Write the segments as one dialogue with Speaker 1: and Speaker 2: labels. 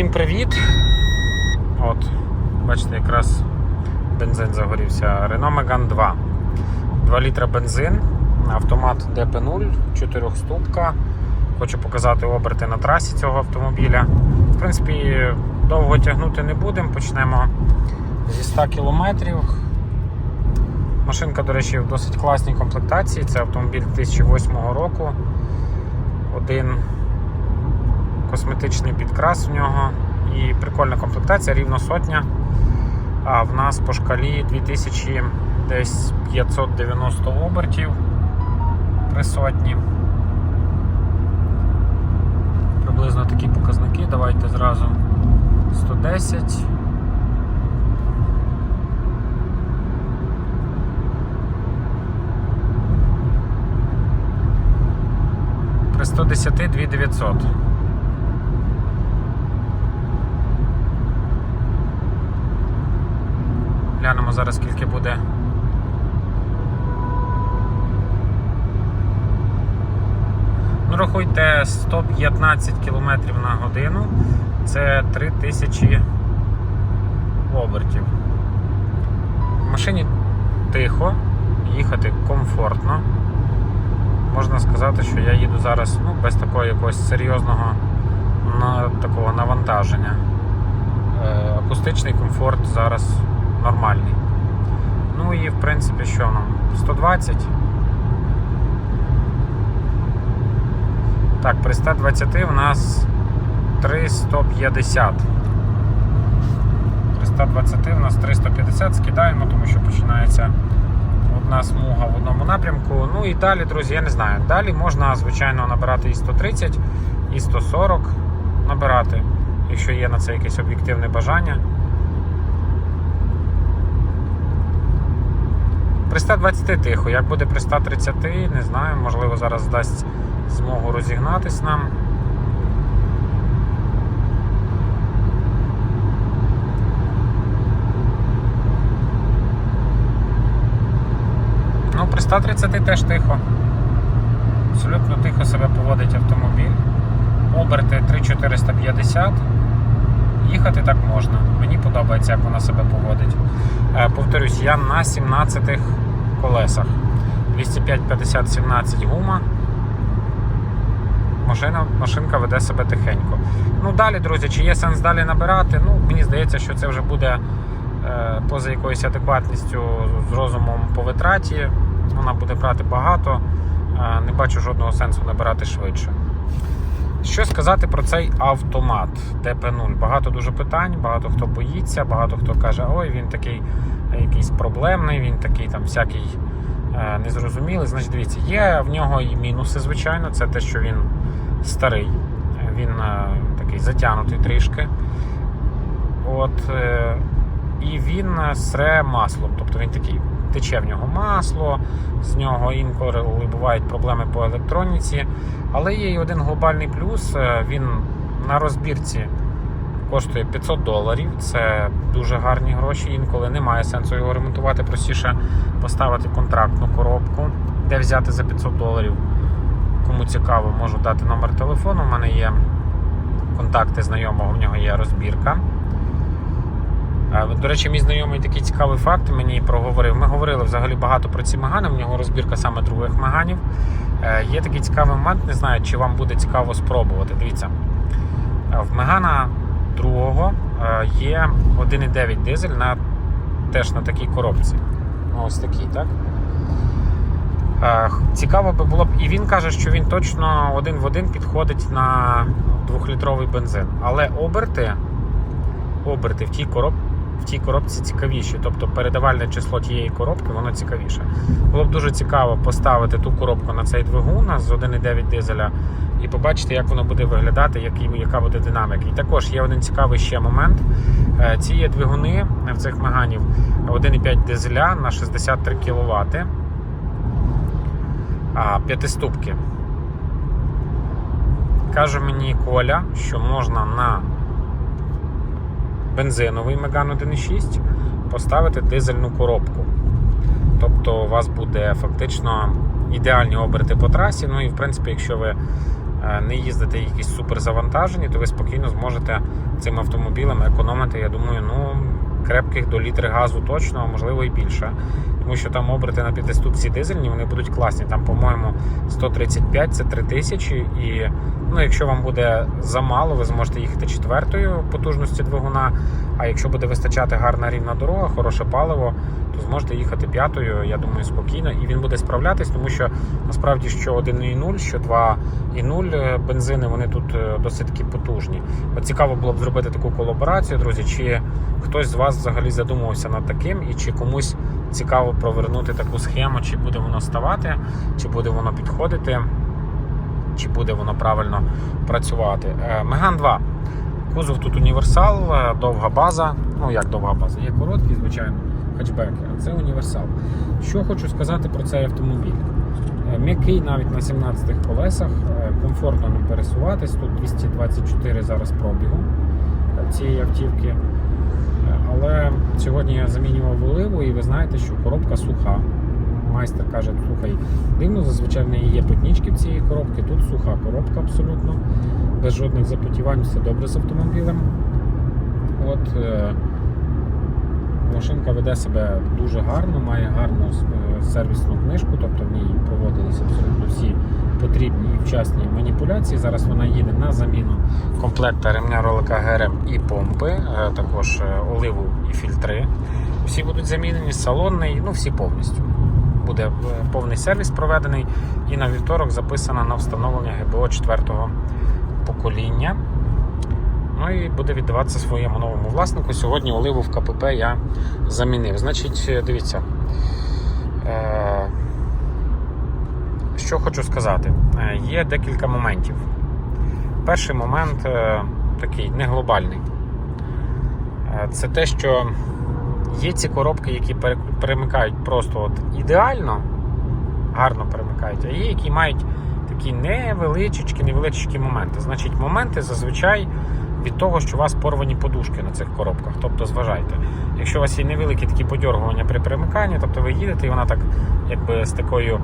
Speaker 1: Всім привіт! От, бачите, якраз бензин загорівся. Renault Megane 2. 2 літра бензин, автомат DP0, 4 ступка. Хочу показати оберти на трасі цього автомобіля. В принципі, довго тягнути не будемо. Почнемо зі 100 км. Машинка, до речі, в досить класній комплектації. Це автомобіль 2008 року. Один косметичний підкрас у нього і прикольна комплектація, рівно сотня. А в нас по шкалі 2590 обертів при сотні. Приблизно такі показники. Давайте зразу 110. При 110 2900. Глянемо зараз, скільки буде. Ну, рахуйте 115 км на годину. Це 3000 обертів. В машині тихо, їхати комфортно. Можна сказати, що я їду зараз ну, без такого якогось серйозного такого навантаження. Е, акустичний комфорт зараз нормальний. Ну і в принципі що нам? 120. Так, при 120 у нас 350. При 120 у нас 350 скидаємо, тому що починається одна смуга в одному напрямку. Ну і далі, друзі, я не знаю. Далі можна, звичайно, набирати і 130, і 140 набирати, якщо є на це якесь об'єктивне бажання. При 120 тихо, як буде при 130, не знаю, можливо, зараз дасть змогу розігнатись нам. Ну, при 130 теж тихо. Абсолютно тихо себе поводить автомобіль. Оберти 3450. Їхати так можна. Мені подобається, як вона себе поводить. Е, Повторюсь, я на 17 колесах. 205-50-17 гума. Машина, машинка веде себе тихенько. Ну далі, друзі, чи є сенс далі набирати? Ну, мені здається, що це вже буде е, поза якоюсь адекватністю з розумом по витраті. Вона буде брати багато. Е, не бачу жодного сенсу набирати швидше. Що сказати про цей автомат ТП0? Багато дуже питань, багато хто боїться, багато хто каже, ой, він такий е, якийсь проблемний, він такий там всякий е, незрозумілий. Значить, дивіться, є в нього і мінуси, звичайно, це те, що він старий, він е, такий затягнутий трішки. От, е, і він е, сре маслом, тобто він такий. Тече в нього масло, з нього інколи бувають проблеми по електроніці. Але є і один глобальний плюс. е, Він на розбірці коштує 500 доларів. Це дуже гарні гроші. Інколи немає сенсу його ремонтувати. Простіше поставити контрактну коробку, де взяти за 500 доларів. Кому цікаво, можу дати номер телефону. У мене є контакти знайомого, в нього є розбірка. До речі, мій знайомий такий цікавий факт мені проговорив. Ми говорили взагалі багато про ці мегани. В нього розбірка саме других меганів. Е, Є такий цікавий момент, не знаю, чи вам буде цікаво спробувати. Дивіться, Е, в Мегана другого е, є 1,9 дизель на теж на такій коробці. Ось такий, так? Цікаво би було б, і він каже, що він точно один в один підходить на 2-літровий бензин. Але оберти, оберти в тій коробці. В тій коробці цікавіші, тобто передавальне число тієї коробки, воно цікавіше. Було б дуже цікаво поставити ту коробку на цей двигун з 1,9 дизеля і побачити, як воно буде виглядати, який, яка буде динаміка. І також є один цікавий ще момент. Е, Ці є двигуни в цих меганів 1,5 дизеля на 63 кВт, п'ятиступки. Каже мені Коля, що можна на бензиновий Megane 1.6 поставити дизельну коробку. Тобто у вас буде фактично ідеальні оберти по трасі. Ну і в принципі, якщо ви е, не їздите якісь суперзавантажені, то ви спокійно зможете цим автомобілем економити, я думаю, ну крепких до літри газу точно, а можливо і більше. Тому що там оберти на п'ятиступці дизельні, вони будуть класні. Там, по-моєму, 135 це 3000 і ну, якщо вам буде замало, ви зможете їхати четвертою потужності двигуна. А якщо буде вистачати гарна рівна дорога, хороше паливо, то зможете їхати п'ятою, я думаю, спокійно, і він буде справлятись, тому що насправді що 1,0, що 2,0 е, бензини, вони тут е, досить таки потужні. От цікаво було б зробити таку колаборацію, друзі. Чи хтось з вас взагалі задумувався над таким, і чи комусь цікаво провернути таку схему, чи буде воно ставати, чи буде воно підходити, чи буде воно правильно працювати. Е, Меган 2. Кузов тут універсал, е, довга база. Ну як довга база? Є короткі, звичайно, хетчбеки, а це універсал. Що хочу сказати про цей автомобіль. Е, М'який навіть на 17-х колесах, комфортно ним пересуватись. Тут 224 зараз пробігу цієї автівки. Але сьогодні я замінював оливу, і ви знаєте, що коробка суха. Майстер каже, слухай, дивно, зазвичай в неї є потнічки в цієї коробки. Тут суха коробка абсолютно, без жодних запотівань, все добре з автомобілем. От е, машинка веде себе дуже гарно, має гарну е, сервісну книжку, тобто в ній проводилися абсолютно всі потрібні і вчасні маніпуляції. Зараз вона їде на заміну комплекта ремня ролика ГРМ і помпи, е, також е, оливу і фільтри. Всі будуть замінені, салонний, ну всі повністю. Буде е, повний сервіс проведений і на вівторок записано на встановлення ГБО 4 покоління. Ну і буде віддаватися своєму новому власнику. Сьогодні оливу в КПП я замінив. Значить, дивіться. Е- що хочу сказати, Е, є декілька моментів. Перший момент е, такий не глобальний. Е, Це те, що є ці коробки, які перемикають просто от ідеально, гарно перемикають, а є, які мають такі невеличкі, невеличкі моменти. Значить, моменти зазвичай від того, що у вас порвані подушки на цих коробках. Тобто зважайте, якщо у вас є невеликі такі подьоргування при перемиканні, тобто ви їдете і вона так якби з такою.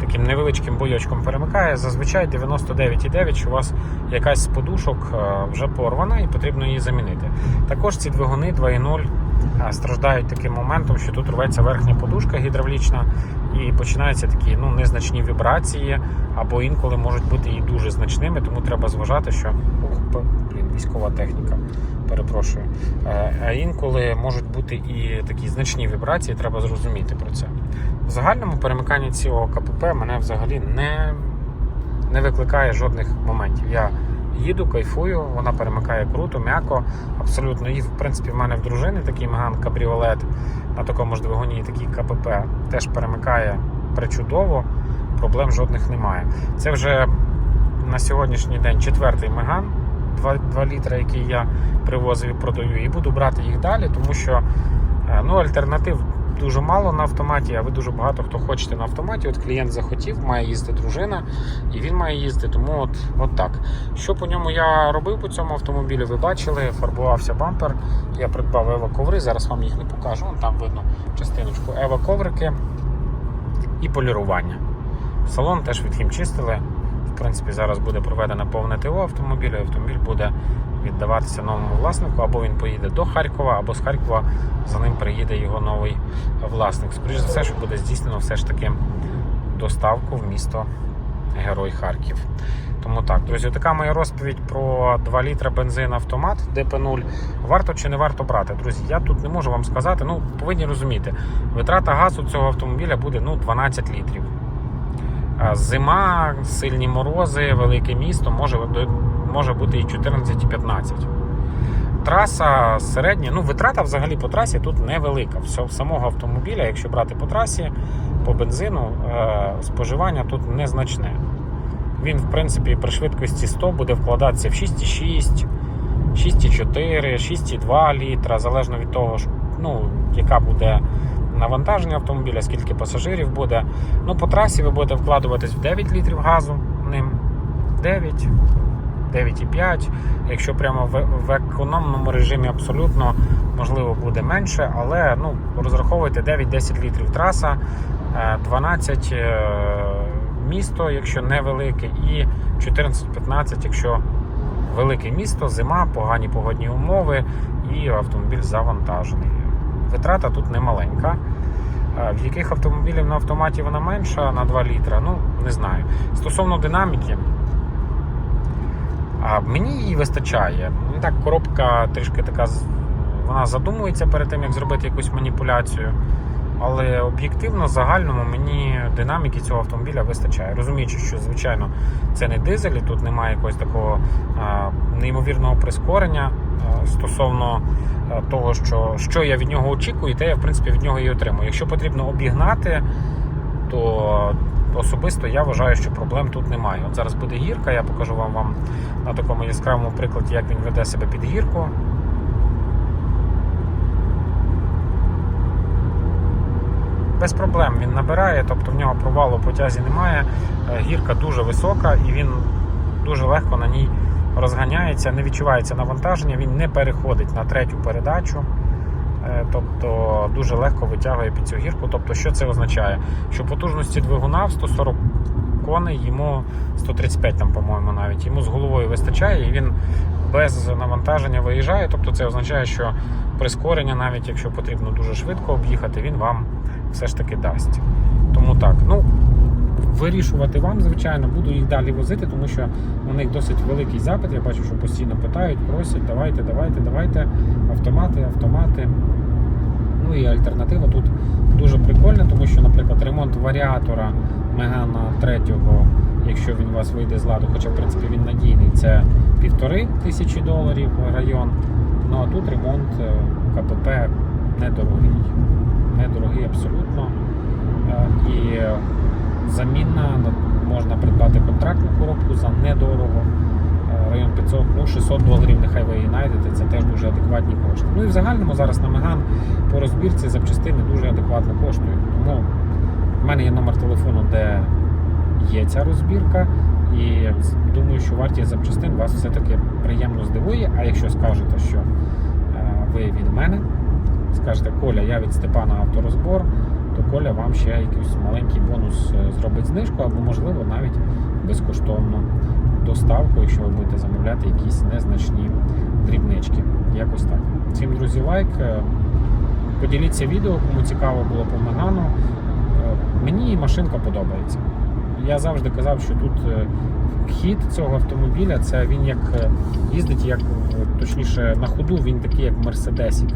Speaker 1: Таким невеличким бойочком перемикає, зазвичай 99,9, що у вас якась з подушок е, вже порвана і потрібно її замінити. Також ці двигуни 2.0 е, страждають таким моментом, що тут рветься верхня подушка гідравлічна і починаються такі ну, незначні вібрації, або інколи можуть бути і дуже значними, тому треба зважати, що військова техніка. Перепрошую. Е, А інколи можуть бути і такі значні вібрації, треба зрозуміти про це. В загальному перемикання цього КПП мене взагалі не, не викликає жодних моментів. Я їду, кайфую, вона перемикає круто, м'яко, абсолютно. І в принципі в мене в дружини такий Меган кабріолет на такому ж двигуні, такий КПП теж перемикає причудово, проблем жодних немає. Це вже на сьогоднішній день четвертий Меган. 2, 2 літра, який я привозив і продаю, і буду брати їх далі, тому що е, ну, альтернатив дуже мало на автоматі, а ви дуже багато хто хочете на автоматі. От клієнт захотів, має їздити дружина, і він має їздити. Тому от, от так. Що по ньому я робив по цьому автомобілю, ви бачили, фарбувався бампер. Я придбав ева коври, зараз вам їх не покажу. Там видно частиночку ева коврики і полірування. Салон теж відхімчистили. В принципі, зараз буде проведено повне ТО автомобіля. і Автомобіль буде віддаватися новому власнику, або він поїде до Харкова, або з Харкова за ним приїде його новий власник. Скоріше за все, що буде здійснено все ж таки доставку в місто Герой Харків. Тому так, друзі, така моя розповідь про 2 літра бензин автомат ДП0. Варто чи не варто брати? Друзі, я тут не можу вам сказати. Ну, повинні розуміти, витрата газу цього автомобіля буде ну, 12 літрів. Зима, сильні морози, велике місто може, може бути і 14-15. Траса середня, ну витрата взагалі по трасі тут невелика. Все, самого автомобіля, якщо брати по трасі, по бензину, е, споживання тут незначне. Він, в принципі, при швидкості 100 буде вкладатися в 6,6, 6,4, 6,2 літра, залежно від того, ну, яка буде навантаження автомобіля, скільки пасажирів буде. Ну, по трасі ви будете вкладуватись в 9 літрів газу ним. 9, 9,5. Якщо прямо в, в економному режимі абсолютно можливо буде менше, але ну, розраховуйте 9-10 літрів траса, е, 12 е, місто, якщо невелике, і 14-15, якщо велике місто, зима, погані погодні умови і автомобіль завантажений. Витрата тут не маленька. Е, В яких автомобілів на автоматі вона менша на 2 літра, ну не знаю. Стосовно динаміки, а мені її вистачає. Ну, Так, коробка трішки така вона задумується перед тим, як зробити якусь маніпуляцію. Але об'єктивно, загальному мені динаміки цього автомобіля вистачає. Розуміючи, що звичайно це не дизель, і тут немає якогось такого неймовірного прискорення стосовно того, що, що я від нього очікую, те я в принципі від нього і отримую. Якщо потрібно обігнати, то особисто я вважаю, що проблем тут немає. От зараз буде гірка, я покажу вам, вам на такому яскравому прикладі, як він веде себе під гірку. Без проблем він набирає, тобто в нього провалу по тязі немає. Е, Гірка дуже висока і він дуже легко на ній розганяється, не відчувається навантаження, він не переходить на третю передачу. Е, Тобто дуже легко витягує під цю гірку. Тобто, що це означає? Що потужності двигуна в 140 коней, йому 135 там, по-моєму, навіть йому з головою вистачає, і він без навантаження виїжджає. Тобто, це означає, що прискорення, навіть якщо потрібно дуже швидко об'їхати, він вам все ж таки дасть. Тому так, ну вирішувати вам, звичайно, буду їх далі возити, тому що у них досить великий запит. Я бачу, що постійно питають, просять, давайте, давайте, давайте. Автомати, автомати. Ну і альтернатива тут дуже прикольна, тому що, наприклад, ремонт варіатора Мегана 3, якщо він у вас вийде з ладу, хоча в принципі він надійний, це півтори тисячі доларів район. Ну а тут ремонт е, КПП недорогий. Недорогий абсолютно. Е, І замінна можна придбати контрактну коробку за недорого. Е, Район 500, ну 600 доларів, нехай ви її знайдете, це теж дуже адекватні кошти. Ну і в загальному зараз на Меган по розбірці запчастини дуже адекватно коштують. Тому в мене є номер телефону, де є ця розбірка. І думаю, що вартість запчастин вас все-таки приємно здивує. А якщо скажете, що е, ви від мене, скажете Коля, я від Степана авторозбор, то Коля вам ще якийсь маленький бонус е, зробить знижку, або, можливо, навіть безкоштовну доставку, якщо ви будете замовляти якісь незначні дрібнички. Якось так. Всім, друзі, лайк. е, Поділіться відео, кому цікаво було по Мегану. Е, Мені машинка подобається. Я завжди казав, що тут е, хід цього автомобіля це він як їздить, як точніше на ходу, він такий, як Мерседесік.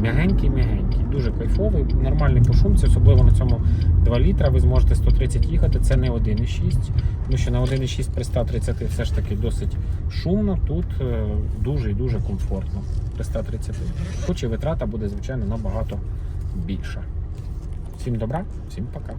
Speaker 1: М'ягенький, м'ягенький, дуже кайфовий, нормальний по шумці, особливо на цьому 2 літра. Ви зможете 130 їхати. Це не 1,6, тому що на 1,6 при 130 все ж таки досить шумно. Тут е, дуже і дуже комфортно при 130. Хоч і витрата буде, звичайно, набагато більша. Всім добра, всім пока.